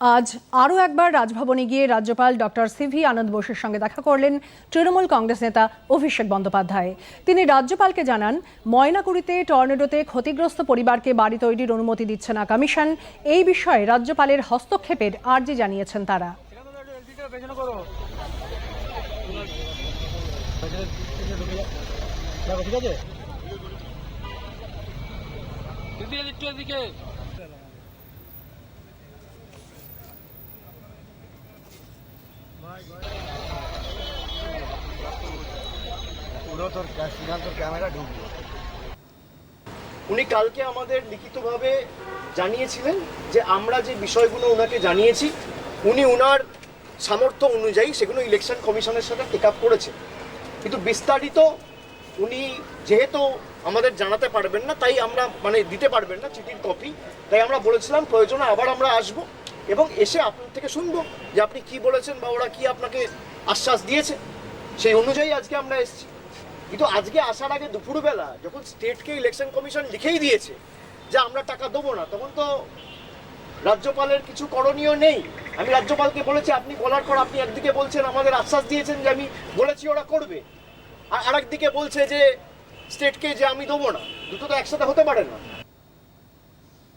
আজ আরও একবার রাজভবনে গিয়ে রাজ্যপাল ডক্টর সিভি আনন্দ বোসের সঙ্গে দেখা করলেন তৃণমূল কংগ্রেস নেতা অভিষেক বন্দ্যোপাধ্যায়। তিনি রাজ্যপালকে জানান ময়নাকুড়িতে টর্নেডোতে ক্ষতিগ্রস্ত পরিবারকে বাড়ি তৈরির অনুমতি দিচ্ছে না কমিশন। এই বিষয়ে রাজ্যপালের হস্তক্ষেপের আর্জি জানিয়েছেন তারা। ঠিক আছে উনি কালকে আমাদের লিখিতভাবে জানিয়েছিলেন যে আমরা যে বিষয়গুলো ওনাকে জানিয়েছি, উনি উনার সামর্থ্য অনুযায়ী সেগুলো ইলেকশন কমিশনের সাথে টেক আপ করেছে। কিন্তু বিস্তারিত উনি যেহেতু আমাদের জানাতে পারবেন না, তাই আমরা মানে দিতে পারবেন না চিঠির কপি তাই আমরা বলেছিলাম প্রয়োজনে আবার আমরা আসব। এবং এসে আপনার থেকে শুনব যে আপনি কি বলেছেন বা ওরা কি আপনাকে আশ্বাস দিয়েছে। সেই অনুযায়ী আজকে আমরা এসেছি। কিন্তু আজকে আসার আগে দুপুরবেলা যখন স্টেটকে ইলেকশন কমিশন লিখেই দিয়েছে যে আমরা টাকা দেবো না, তখন তো রাজ্যপালের কিছু করণীয় নেই। আমি রাজ্যপালকে বলেছি, আপনি বলার পর আপনি একদিকে বলছেন, আমাদের আশ্বাস দিয়েছেন যে আমি বলেছি ওরা করবে। আর আরেকদিকে বলছে যে স্টেটকে যে আমি দেবো না। দুটো তো একসাথে হতে পারে না।